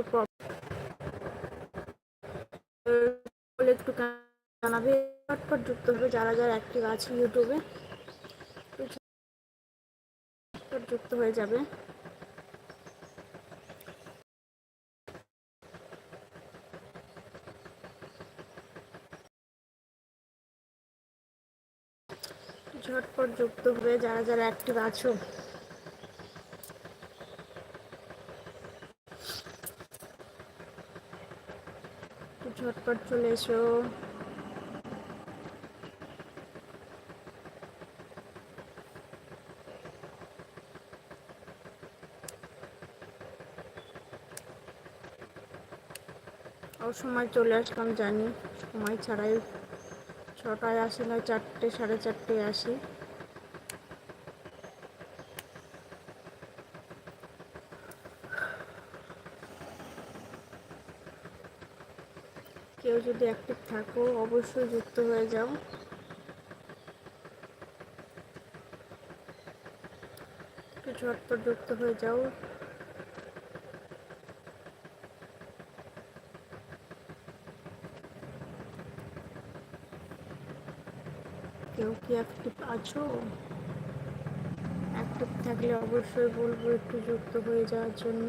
একটু বলে একটু জানাবে যুক্ত হবে যারা যারা অ্যাক্টিভ আছে ইউটিউবে যুক্ত হয়ে যাবে। ঝটপট যুক্ত হয়ে যারা যারা অ্যাক্টিভ আছো ঝটপট চলে এসো। সময় চলে আসলাম, জানি। সময় ছাড়াই ছটায় আসি না, চারটে, সাড়ে চারটে আসি। যদি অ্যাক্টিভ থাকো, অবশ্যই যুক্ত হয়ে যাও। একটু ঝটপট যুক্ত হয়ে যাও। কেউ কি অ্যাক্টিভ আছো? অ্যাক্টিভ থাকলে অবশ্যই বলব একটু যুক্ত হয়ে যাওয়ার জন্য।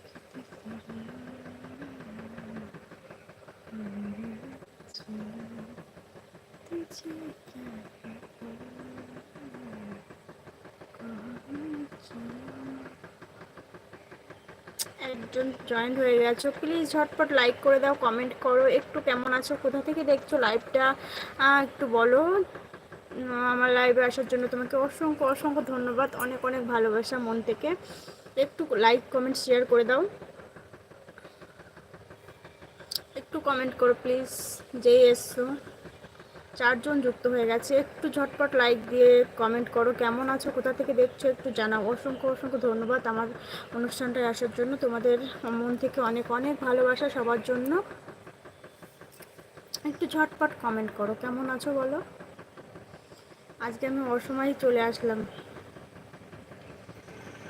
জয়েন্ট হয়ে গেছো প্লিজ ঝটপট লাইক করে দাও কমেন্ট করো, একটু কেমন আছো, কোথা থেকে দেখছ লাইভটা একটু বলো। আমার লাইভে আসার জন্য তোমাকে অসংখ্য অসংখ্য ধন্যবাদ, অনেক অনেক ভালোবাসা মন থেকে। একটু লাইক কমেন্ট শেয়ার করে দাও। একটু কমেন্ট করো প্লিজ যেই এসছো। চারজন যুক্ত হয়ে গেছে। একটু ঝটপট লাইক দিয়ে কমেন্ট করো, কেমন আছো, কোথা থেকে দেখছ একটু জানাও। অসংখ্য অসংখ্য ধন্যবাদ আমার অনুষ্ঠানটায় আসার জন্য। তোমাদের মন থেকে অনেক অনেক ভালোবাসা সবার জন্য। একটু ঝটপট কমেন্ট করো, কেমন আছো বলো? আজকে আমি অসময়ে চলে আসলাম।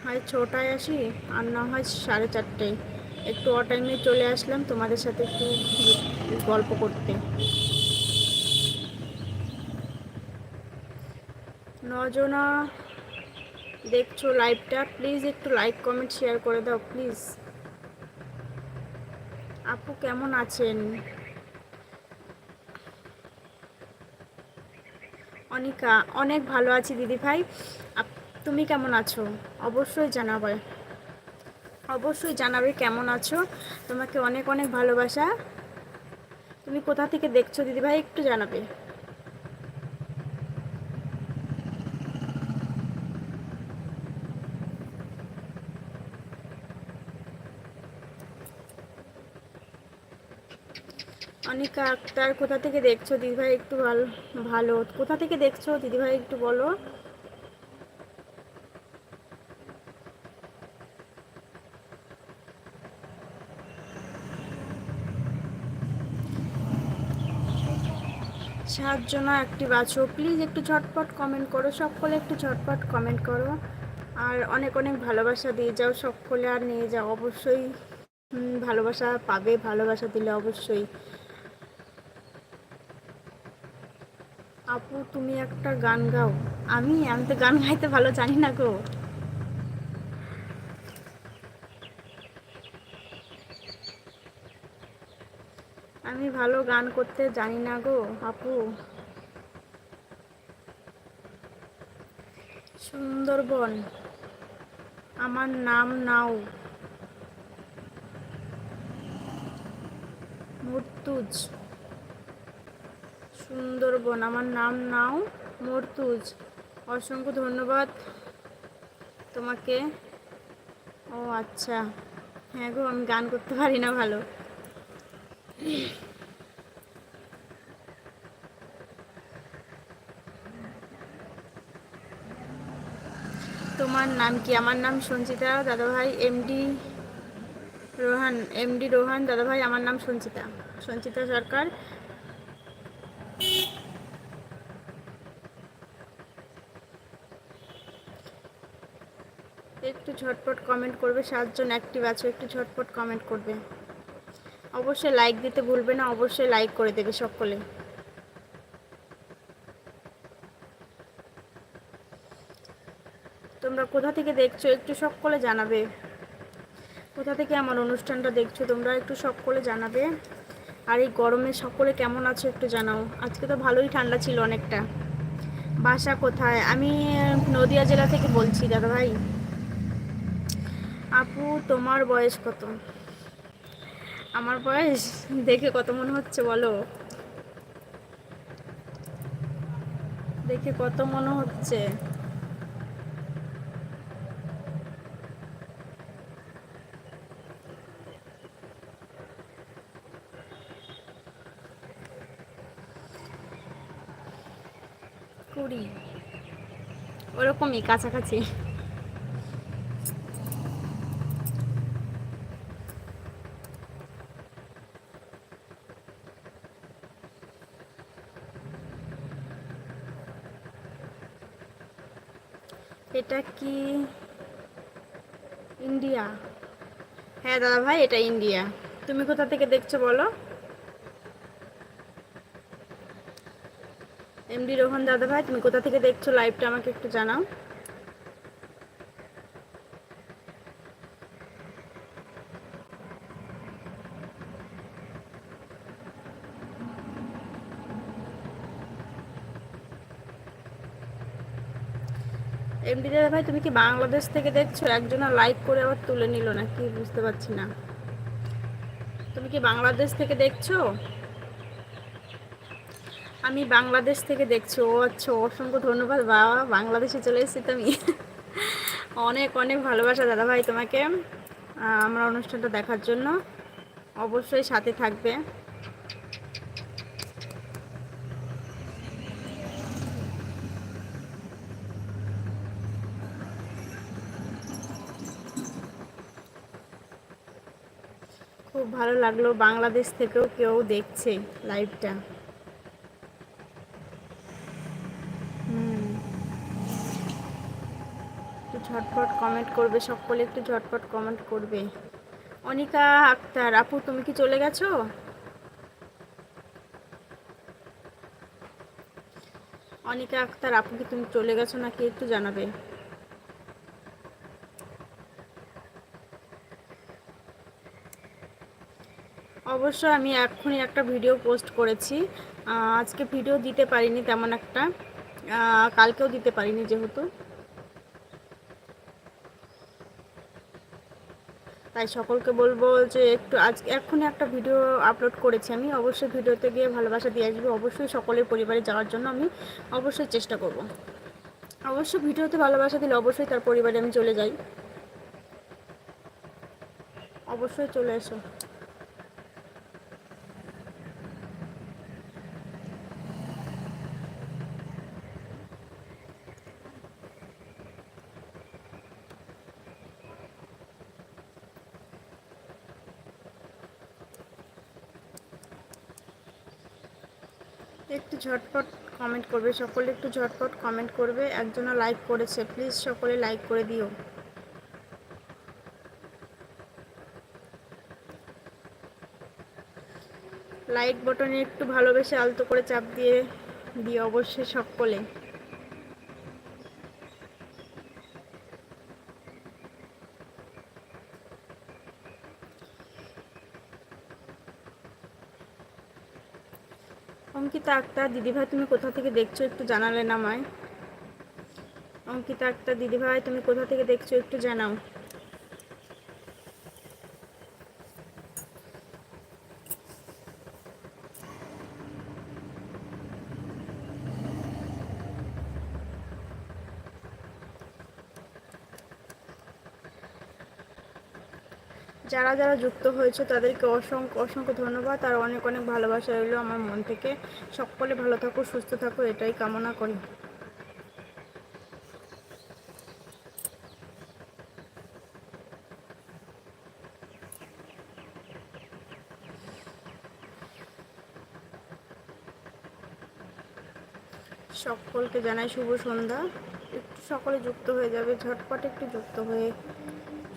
হয় ছটায় আসি, আর না হয় সাড়ে চারটেয়। একটু অ টাইমে চলে আসলাম তোমাদের সাথে একটু গল্প করতে। নজনা, দেখছ লাইভটা প্লিজ একটু লাইক কমেন্ট শেয়ার করে দাও প্লিজ আপু কেমন আছেন? অনিকা, অনেক ভালো আছি দিদি ভাই। তুমি কেমন আছো? অবশ্যই জানাবে। অবশ্যই জানাবে কেমন আছো? তোমাকে অনেক অনেক ভালোবাসা। তুমি কোথা থেকে দেখছ দিদি ভাই? একটু জানাবে। অনিকা আক্তার, কোথা থেকে দেখছ? দিদিভাই একটু ভালো ভালো। কোথা থেকে দেখছ? দিদিভাই একটু বলো। সাতজন অ্যাক্টিভ আছো। প্লিজ একটু ঝটপট কমেন্ট করো। সকলে একটু ঝটপট কমেন্ট করো। আর অনেক অনেক ভালোবাসা দিয়ে যাও। সকলে আর নিয়ে যাও। অবশ্যই ভালোবাসা পাবে। ভালোবাসা দিলে অবশ্যই। আপু, তুমি একটা গান গাও। আমি আমি তো গান গাইতে ভালো জানি না গো। আমি ভালো গান করতে জানি না গো, আপু। সুন্দরবন, আমার নাম নাও। মুর্তুজ। সুন্দরবন। আমার নাম নাও মর্তুজ। অসংখ্য ধন্যবাদ তোমাকে। ও আচ্ছা। হ্যাঁ গো, আমি গান করতে পারি না ভালো। তোমার নাম কি? আমার নাম সঞ্চিতা দাদাভাই, এমডি রোহান এমডি রোহান দাদাভাই, আমার নাম সঞ্চিতা। সঞ্চিতা সরকার। একটু ঝটপট কমেন্ট করবে, সাতজন অ্যাক্টিভ আছে, একটু ঝটপট কমেন্ট করবে। অবশ্যই লাইক দিতে ভুলবে না, অবশ্যই লাইক করে দেবে সকলে। তোমরা কোথা থেকে দেখছ, একটু সকলে জানাবে। কোথা থেকে আমার অনুষ্ঠানটা দেখছ, তোমরা একটু সকলে জানাবে। আর এই গরমে সকলে কেমন আছো একটু জানাও। আজকে তো ভালোই ঠান্ডা ছিল অনেকটা। বাসা কোথায়? আমি নদিয়া জেলা থেকে বলছি দাদা ভাই আপু, তোমার বয়স কত? আমার বয়স দেখে কত মনে হচ্ছে বলো? দেখে কত মনে হচ্ছে? কুড়ি। ওরকমই, কাছাকাছি। এটা কি? ইন্ডিয়া। হ্যাঁ দাদা ভাই, এটা ইন্ডিয়া। তুমি কোথা থেকে দেখছ বলো? এমডি রোহন দাদা ভাই, তুমি কোথা থেকে দেখছ? লাইভটা আমাকে একটু জানাও। এমডি দাদা ভাই, তুমি কি বাংলাদেশ থেকে দেখছ? একজনা লাইক করে আবার তুলে নিল না, কি বুঝতে পারছি না। তুমি কি বাংলাদেশ থেকে দেখছ? আমি বাংলাদেশ থেকে দেখছি। ও আচ্ছা অসংখ্য ধন্যবাদ, বাবা। বাংলাদেশে চলে এসেছি তুমি অনেক অনেক ভালোবাসা দাদা ভাই তোমাকে আমার অনুষ্ঠানটা দেখার জন্য। অবশ্যই সাথে থাকবে। খুব ভালো লাগল বাংলাদেশ থেকেও কেউ দেখছে লাইভটা একটু ঝটপট কমেন্ট করবে, সকলে একটু ঝটপট কমেন্ট করবে। অনিকা আক্তার, আপু, তুমি কি চলে গেছো? অনিকা আক্তার, আপু, কি তুমি চলে গেছো নাকি একটু জানাবে? অবশ্য আমি এক্ষুনি একটা ভিডিও পোস্ট করেছি। আজকে ভিডিও দিতে পারিনি তেমন একটা। কালকেও দিতে পারিনি যেহেতু। তাই সকলকে বলব যে একটু আজ, এক্ষুনি একটা ভিডিও আপলোড করেছি আমি। অবশ্যই ভিডিওতে গিয়ে ভালোবাসা দিয়ে আসব। অবশ্যই সকলের পরিবারে যাওয়ার জন্য আমি অবশ্যই চেষ্টা করব। অবশ্যই ভিডিওতে ভালোবাসা দিলে অবশ্যই তার পরিবারে আমি চলে যাই। অবশ্যই চলে এসো। একটু ঝটপট কমেন্ট করবে, সকলে একটু ঝটপট কমেন্ট করবে, একজনও লাইক করেছে প্লিজ সকলে লাইক করে দিও। লাইক বটনে একটু ভালোবেসে আলতো করে চাপ দিয়ে দিও অবশ্যই সকলে। অঙ্কিতা আক্তার, দিদিভাই তুমি কোথা থেকে দেখছ একটু জানালেন আমায়। অঙ্কিতা আক্তার, দিদিভাই তুমি কোথা থেকে দেখছ একটু জানাও। যারা যারা যুক্ত হয়েছে তাদেরকে অসংখ্য অসংখ্য ধন্যবাদ। আর অনেক অনেক ভালোবাসা রইল আমার মন থেকে। সকলে ভালো থাকো, সুস্থ থাকো, এটাই কামনা করি। সকলকে জানাই শুভ সন্ধ্যা। একটু সকলে যুক্ত হয়ে যাবে, ঝটপট একটু যুক্ত হয়ে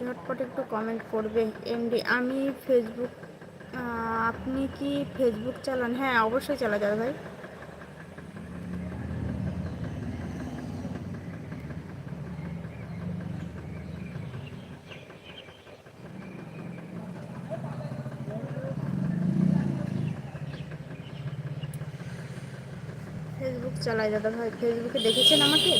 ঝটপট একটু কমেন্ট করবে এমডি আমি ফেসবুক আপনি কি ফেসবুক চালান? হ্যাঁ অবশ্যই চালা যাবে ভাই। ফেসবুক চালাই দাদা ভাই। ফেসবুকে দেখেছেন আমাকে?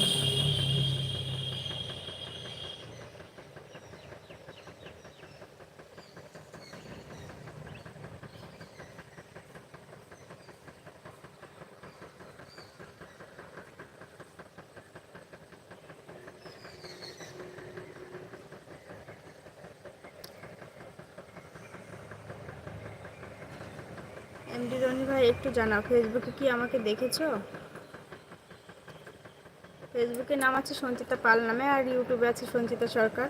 এমডি রনি ভাই একটু জানাও ফেসবুকে কি আমাকে দেখেছ? ফেসবুকে নাম আছে সঞ্চিতা পাল নামে আর ইউটিউবে আছে সঞ্চিতা সরকার।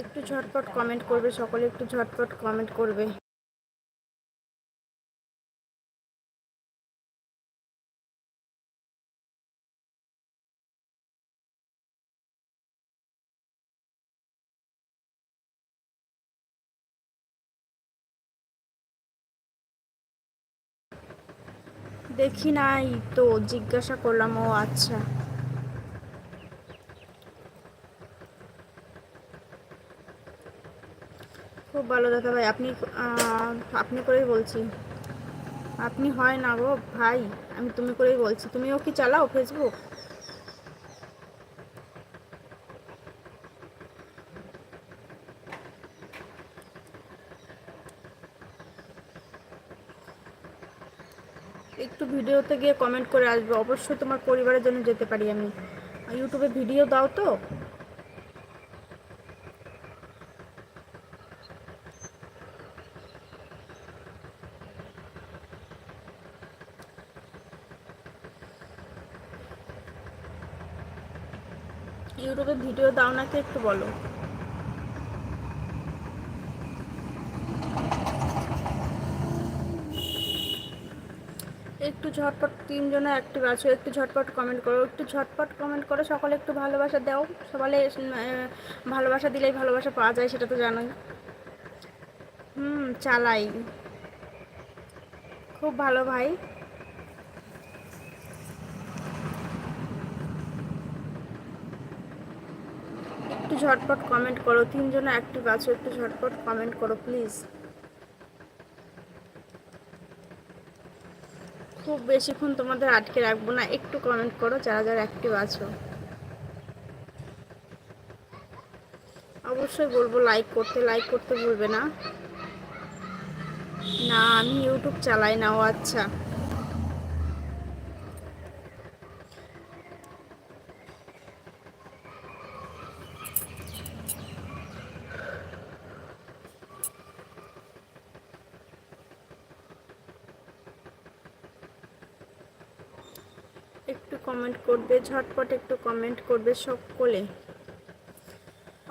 একটু ঝটপট কমেন্ট করবে, সকলে একটু ঝটপট কমেন্ট করবে। দেখি নাই, তো জিজ্ঞাসা করলাম, ও আচ্ছা। খুব ভালো দাদা ভাই, আপনি আপনি করেই বলছি। আপনি হয় না গো, ভাই, আমি তুমি করেই বলছি। তুমিও কি চালাও ফেসবুক একটু ভিডিওতে গিয়ে কমেন্ট করে আসবে। অবশ্যই তোমার পরিবারের জন্য যেতে পারি আমি। ইউটিউবে ভিডিও দাও তো। ইউটিউবে ভিডিও দাও নাকি একটু বলো। একটু ঝটপট তিনজনে অ্যাক্টিভ আছো, একটু ঝটপট কমেন্ট করো, একটু ঝটপট কমেন্ট করো, সকলে একটু ভালোবাসা দাও। সকালে ভালোবাসা দিলেই ভালোবাসা পাওয়া যায়, সেটা তো জানোই। হুম, চালাই। খুব ভালো ভাই। একটু ঝটপট কমেন্ট করো, তিনজনে অ্যাক্টিভ আছো, একটু ঝটপট কমেন্ট করো প্লিজ খুব বেশিক্ষণ তোমাদের আটকে রাখব না, একটু কমেন্ট করো, যারা যারা অ্যাক্টিভ আছো। অবশ্যই বলব লাইক করতে লাইক করতে ভুলবে না। না, আমি ইউটিউব চালাই না, ও আচ্ছা একটু করবে ঝটপট একটু কমেন্ট করবে সকলে।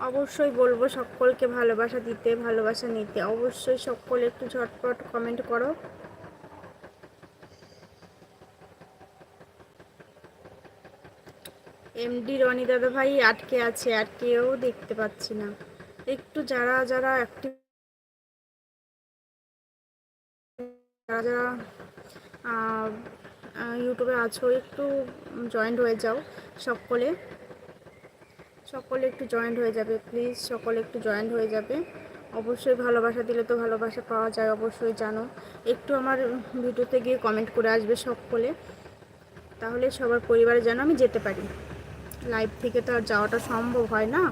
অবশ্যই বলব সকলকে ভালোবাসা দিতে, ভালোবাসা নিতে। অবশ্যই সকলে একটু ঝটপট কমেন্ট করো। এমডি রনি দাদা ভাই আটকে আছে, আর কেউ দেখতে পাচ্ছি না। একটু যারা যারা অ্যাক্টিভ যারা যারা ইউটিউবে আছো, একটু জয়েন্ট হয়ে যাও সকলে। সকলে একটু জয়েন্ট হয়ে যাবে প্লিজ সকলে একটু জয়েন্ট হয়ে যাবে। অবশ্যই ভালোবাসা দিলে তো ভালোবাসা পাওয়া যায়, অবশ্যই জানো। একটু আমার ভিডিওতে গিয়ে কমেন্ট করে আসবে সকলে। তাহলে সবার পরিবারে যেন আমি যেতে পারি। লাইভ থেকে তো আর যাওয়াটা সম্ভব হয় না।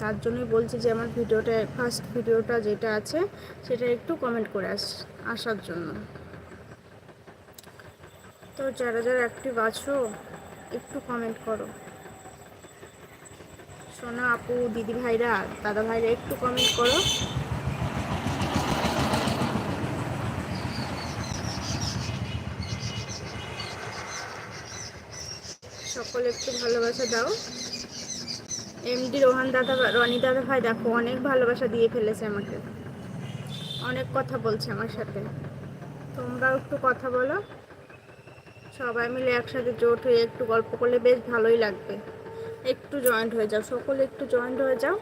তার জন্যই বলছি যে আমার ভিডিওটা ফার্স্ট ভিডিওটা যেটা আছে, সেটা একটু কমেন্ট করে আস, আসার জন্য। তো যারা যারা অ্যাক্টিভ আছো, একটু কমেন্ট করো। সোনা আপু, দিদি ভাইরা, দাদা ভাইরা, একটু কমেন্ট করো। সকলে একটু ভালোবাসা দাও। এমডি রোহান দাদা, রনি দাদা ভাই, দেখো অনেক ভালোবাসা দিয়ে ফেলেছে আমাকে। অনেক কথা বলছে আমার সাথে। তোমরাও একটু কথা বলো। সবাই মিলে একসাথে জোট হয়ে একটু গল্প করলে বেশ ভালোই লাগবে। একটু জয়েন্ট হয়ে যাও, সকলে একটু জয়েন্ট হয়ে যাও।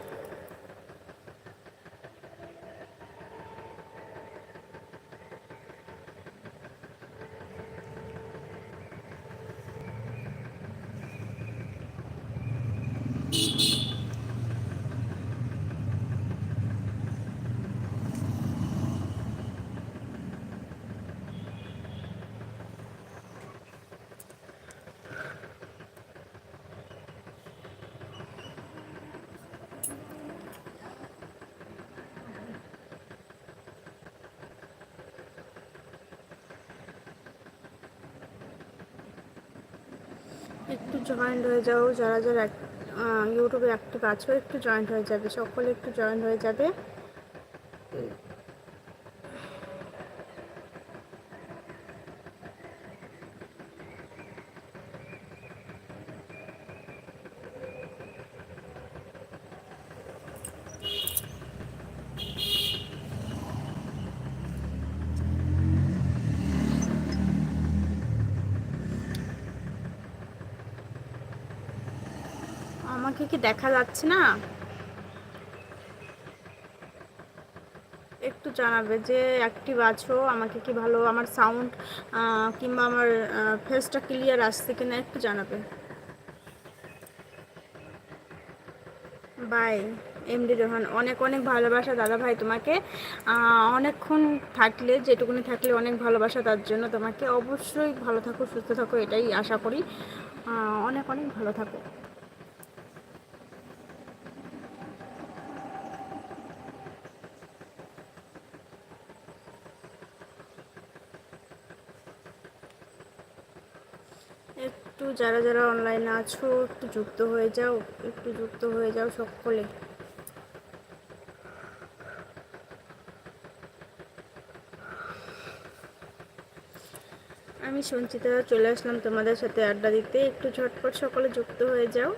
একটু জয়েন্ট হয়ে যাও, যারা যারা ইউটিউবে অ্যাক্টিভ আছো, একটু জয়েন্ট হয়ে যাবে, সকলে একটু জয়েন্ট হয়ে যাবে আমাকে কি দেখা যাচ্ছে না? একটু জানাবে যে অ্যাক্টিভ আছো, আমাকে কি ভালো আমার সাউন্ড কিংবা আমার ফেসটা ক্লিয়ার আসছে কিনা একটু জানাবে। বাই এমডি রোহান, অনেক অনেক ভালোবাসা দাদা ভাই তোমাকে। অনেকক্ষণ থাকলে, যেটুকুনি থাকলে অনেক ভালোবাসা তার জন্য তোমাকে। অবশ্যই ভালো থাকো, সুস্থ থাকো, এটাই আশা করি। অনেক অনেক ভালো থাকো একটু যারা যারা অনলাইনে আছো, একটু যুক্ত হয়ে যাও, একটু যুক্ত হয়ে যাও সকলে। আমি সঞ্চিতা, চলে আসলাম তোমাদের সাথে আড্ডা দিতে। একটু ঝটপট সকলে যুক্ত হয়ে যাও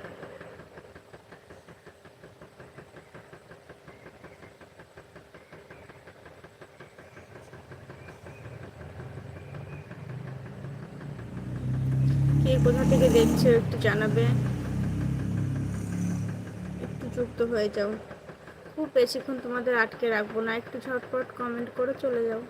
কে কোথা থেকে একটু জানাবে। একটু যুক্ত হয়ে যাও। খুব বেশিক্ষণ তোমাদের আটকে রাখব না, একটু ঝটপট কমেন্ট করে চলে যাও।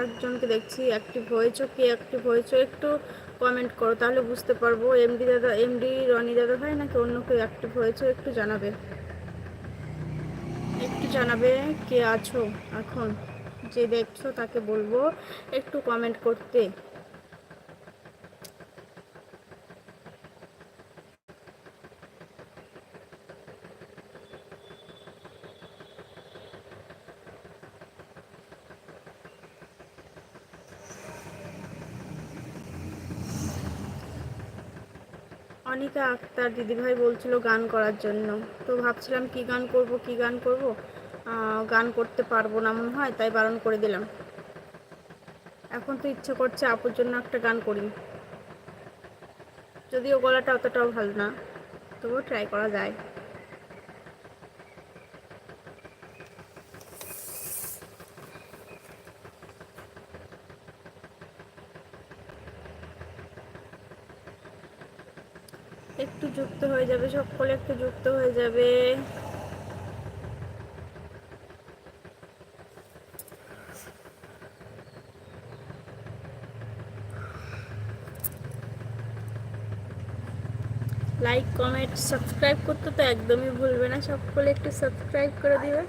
আরেকজনকে দেখছি অ্যাক্টিভ হয়েছো কে অ্যাক্টিভ হয়েছো? একটু কমেন্ট করো, তাহলে বুঝতে পারব। এমডি দাদা এমডি রনি দাদা ভাই নাকি অন্য কেউ অ্যাক্টিভ হয়েছো? একটু জানাবে। একটু জানাবে কে আছো এখন, যে দেখছ তাকে বলব, একটু কমেন্ট করতে। অনিকা আক্তার দিদিভাই বলছিল গান করার জন্য। তো ভাবছিলাম কি গান করব, কি গান করব? গান করতে পারব না মনে হয়, তাই বারণ করে দিলাম। এখন তো ইচ্ছে করছে আপুর জন্য একটা গান করি। যদিও গলাটা অতটাও ভালো না, তবুও ট্রাই করা যায় একটু যুক্ত হয়ে যাবে সকলে একটু যুক্ত হয়ে যাবে। লাইক কমেন্ট সাবস্ক্রাইব করতে তো একদমই ভুলবে না। সকলে একটু সাবস্ক্রাইব করে দিবে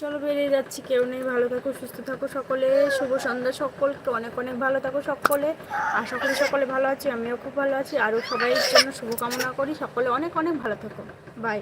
চলো বেরিয়ে যাচ্ছি, কেউ নেই, ভালো থাকো, সুস্থ থাকো সকলে, শুভ সন্ধ্যা সকলকে, অনেক অনেক ভালো থাকো সকলে আর সকলে সকলে ভালো আছি, আমিও খুব ভালো আছি, আরও সবাই জন্য শুভকামনা করি, সকলে অনেক অনেক ভালো থাকো বাই